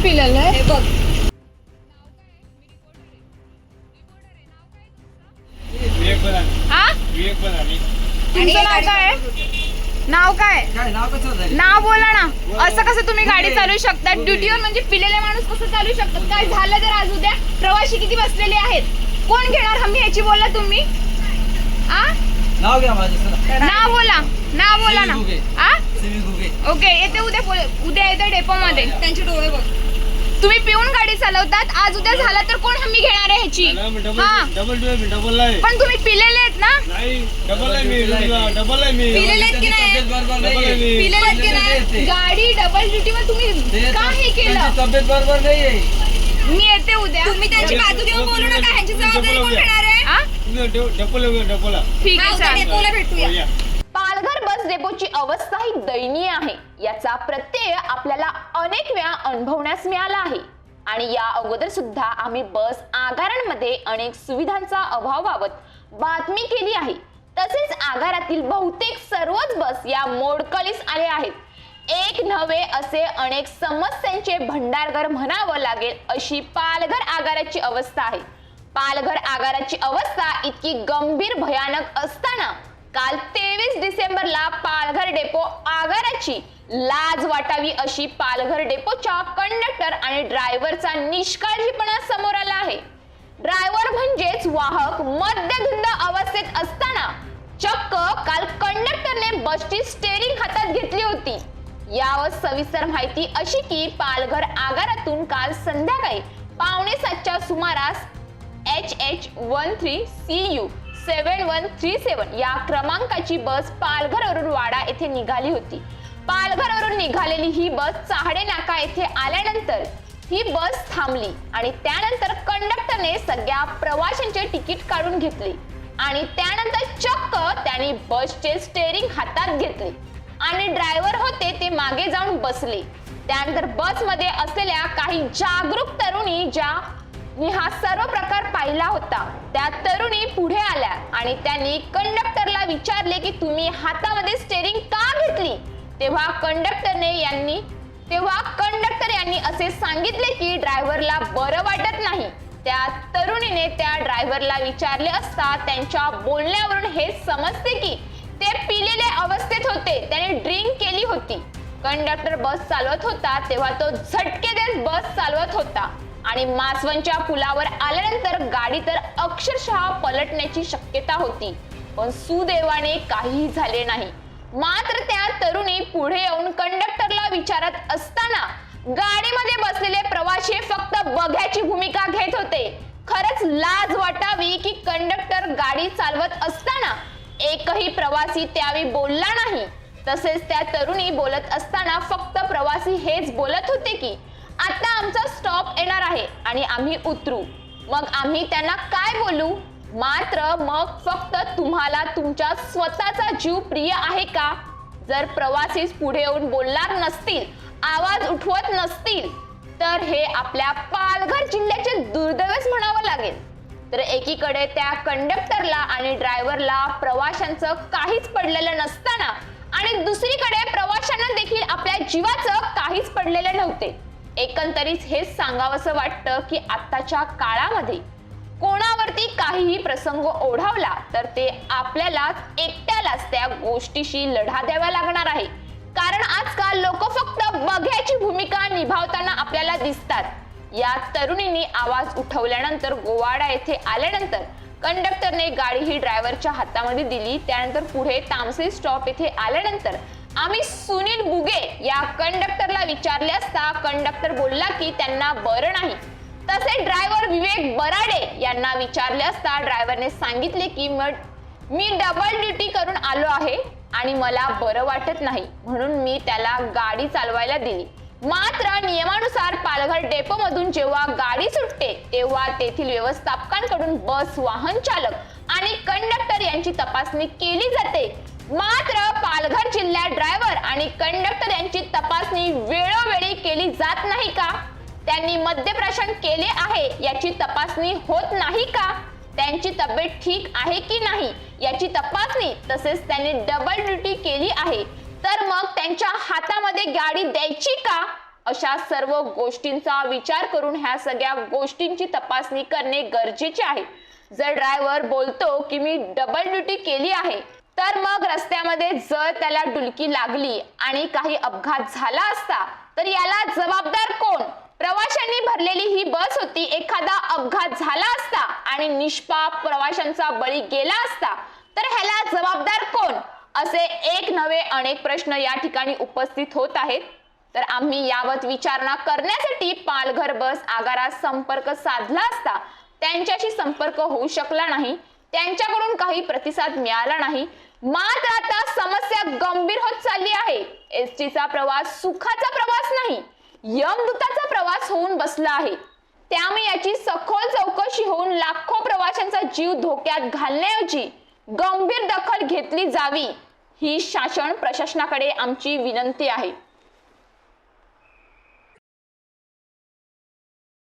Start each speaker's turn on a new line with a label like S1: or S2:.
S1: कोण पिलेलं आहे
S2: हे बघ.
S1: हा? तुमचं नाव काय आहे? नाव काय? बोला ना. असं कसं तुम्ही गाडी चालवू शकता? ड्युटीवर म्हणजे पिलेले माणूस कसं चालू शकतात? काय झालं जर आज उद्या प्रवासी किती बसलेले आहेत? कोण घेणार? हमी याची बोला तुम्ही. आ?
S3: नाव घ्या
S1: बोला. नाव बोला ना. आ? ओके येते उद्या उद्या येते डेपो मध्ये
S2: त्यांचे डोळे बघ.
S1: तुम्ही पिऊन गाडी चालवतात आज उद्या झाला तर कोण हमी घेणार आहे ह्याची?
S4: डबल
S1: हा.
S4: डबल डबल डबल आहे
S1: पण तुम्ही पिलेले आहेत ना?
S4: नाही डबल आहे मी डबल आहे. मी.
S2: पिलेले आहेत की नाही? पिलेले आहेत की नाही?
S1: गाडी डबल ड्युटीवर तुम्ही का हे केलं?
S3: तब्येत बरोबर नाहीये.
S1: मी येते उद्या.
S2: तुम्ही त्यांची बाजू घेऊन बोलू नका ह्यांची जबाबदारी कोण घेणार आहे?
S4: डबल डबल
S1: ठीक
S2: हा,
S1: आहे
S2: भेटूया.
S5: पालघर अवस्था ही दयनीय आहे. याचा प्रत्यय आपल्याला अनेक वेळा अनुभवण्यास मिळाला आहे. आणि या अगोदर सुद्धा आम्ही बस आगारांमध्ये अनेक सुविधांचा अभावाबाबत बातमी केली आहे. तसेच आगारातील बहुतेक सर्वच बस या मोडकळीस आले आहेत. एक नव्हे असे अनेक समस्यांचे भंडारगर म्हणावं लागेल अशी पालघर आगाराची अवस्था आहे. पालघर आगाराची अवस्था इतकी गंभीर भयानक असताना काल तेवीस डिसेंबरला पालघर डेपो आगाराची लाज वाटावी अशी पालघर डेपोच्या कंडक्टर आणि ड्रायव्हरचा निष्काळजीपणा समोर आला आहे. ड्रायव्हर म्हणजेच वाहक मद्यधुंद अवस्थेत असताना चक्क काल कंडक्टरने बसची स्टेरिंग हातात घेतली होती. यावर सविस्तर माहिती अशी की पालघर आगारातून काल संध्याकाळी पावणे सातच्या सुमारास H H one three C U seven one three seven या क्रमांकाची बस पालघरवरून वाडा येथे निघाली होती. पालघरवरून निघालेली ही बस चाहडे नाका येथे आल्यानंतर ही बस थांबली आणि त्यानंतर कंडक्टरने सगळ्या प्रवाशांचे तिकीट काढून घेतले आणि त्यानंतर चक्क त्यांनी बसचे स्टेरिंग हातात घेतले आणि ड्रायव्हर होते ते मागे जाऊन बसले. त्यानंतर बसमध्ये असलेल्या काही जागरूक तरुणी ज्या मी हा सर्व पाहिला होता. त्या तरुणी पुढे आल्या आणि त्यांनी कंडक्टरला विचारले की तुम्ही हातामध्ये स्टेरिंग का घेतली? तेव्हा कंडक्टरने यांनी तेव्हा कंडक्टर यांनी असे सांगितले की ड्रायव्हरला बरं वाटत नाही. त्या तरुणीने त्या ड्रायव्हरला विचारले असता त्यांच्या बोलण्यावरून हे समजते की ते पिलेले अवस्थेत होते. त्याने ड्रिंक केली होती. कंडक्टर बस चालवत होता तेव्हा तो झटके देत बस चालवत होता. आणि मासवनच्या पुलावर आल्यानंतर गाडी तर अक्षरशः पलटण्याची शक्यता होती. पण सुदैवाने काहीही झाले नाही. मात्र त्या तरुणी पुढे येऊन कंडक्टरला विचारत असताना गाडीमध्ये बसलेले प्रवासी फक्त बघ्याची भूमिका घेत होते. खरंच लाज वाटावी की कंडक्टर गाडी चालवत असताना एकही प्रवासी त्यावेळी बोलला नाही. तसेच त्या तरुणी बोलत असताना फक्त प्रवासी हेच बोलत होते की आता आमचा स्टॉप येणार आहे आणि आम्ही उतरू. मग आम्ही त्यांना काय बोलू? मात्र मग फक्त तुम्हाला तुमच्या स्वतःचा जीव प्रिय आहे का? जर प्रवासीच पुढे येऊन बोलणार नसतील आवाज उठवत नसतील तर हे आपल्या पालघर जिल्ह्याचे दुर्दैवच म्हणावं लागेल. तर एकीकडे त्या कंडक्टरला आणि ड्रायव्हरला प्रवाशांचं काहीच पडलेलं नसताना आणि दुसरीकडे प्रवाशांना देखील आपल्या जीवाचं काहीच पडलेलं नव्हते. एकंदरीत हेच सांगावंसं वाटतं की आत्ताच्या काळामध्ये कोणावरती काहीही प्रसंग ओढावला तर ते आपल्यालाच एकट्यालाच त्या गोष्टीशी लढा द्यावा लागणार आहे. कारण आजकाल लोक फक्त बघ्याची भूमिका निभावताना आपल्याला दिसतात. या तरुणींनी आवाज उठवल्यानंतर गोवाडा येथे आल्यानंतर कंडक्टरने गाडी ही ड्रायव्हरच्या हातामध्ये दिली. त्यानंतर पुढे तामसी स्टॉप येथे आल्यानंतर आम्ही सुनील बुगे या कंडक्टरला विचारले असता कंडक्टर बोलला की त्यांना बरं नाही. तसे ड्रायव्हर विवेक बराडे यांना विचारले असता ड्रायव्हरने सांगितले की "मग मी डबल ड्युटी करून आलो आहे आणि मला बरं वाटत नाही म्हणून मी त्याला गाडी चालवायला दिली. मात्र नियमानुसार पालघर डेपो मधून जेव्हा गाडी सुटते तेव्हा तेथील व्यवस्थापकांकडून बस वाहन चालक आणि कंडक्टर यांची तपासणी केली जाते. मात्र पालघर जिल्ह्यात ड्रायव्हर आणि कंडक्टर यांची तपासणी वेळोवेळी केली जात नाही का? त्यांनी मद्यप्राशन केले आहे याची तपासणी होत नाही का? त्यांची तब्येत ठीक आहे की नाही? याची तपासणी तसेच त्यांनी डबल ड्युटी केली आहे. तर मग त्यांच्या हातामध्ये गाडी द्यायची का? अशा सर्व गोष्टींचा विचार करून ह्या सगळ्या गोष्टींची तपासणी करणे गरजेचे आहे. जर ड्रायव्हर बोलतो की मी डबल ड्युटी केली आहे तर मग रस्त्यामध्ये जर त्याला डुलकी लागली आणि काही अपघात झाला असता तर याला जबाबदार कोण? प्रवाशांनी भरलेली ही बस होती एखादा अपघात झाला असता आणि निष्पाप प्रवाशांचा बळी गेला असता तर ह्याला जबाबदार कोण? असे एक नवे अनेक प्रश्न या ठिकाणी उपस्थित होत आहेत. तर आम्ही यावत विचारणा करण्यासाठी पालघर बस आगारात संपर्क साधला असता त्यांच्याशी संपर्क होऊ शकला नाही त्यांच्याकडून काही प्रतिसाद मिळाला नाही. मात्र आता समस्या गंभीर होत चालली आहे. एस टीचा प्रवास सुखाचा प्रवास नाही यमदूताचा प्रवास होऊन बसला आहे. त्यामुळे याची सखोल चौकशी होऊन लाखो प्रवाशांचा जीव धोक्यात घालण्याऐवजी गंभीर दखल घेतली जावी. ही शासन प्रशासनाकडे आमची विनंती आहे.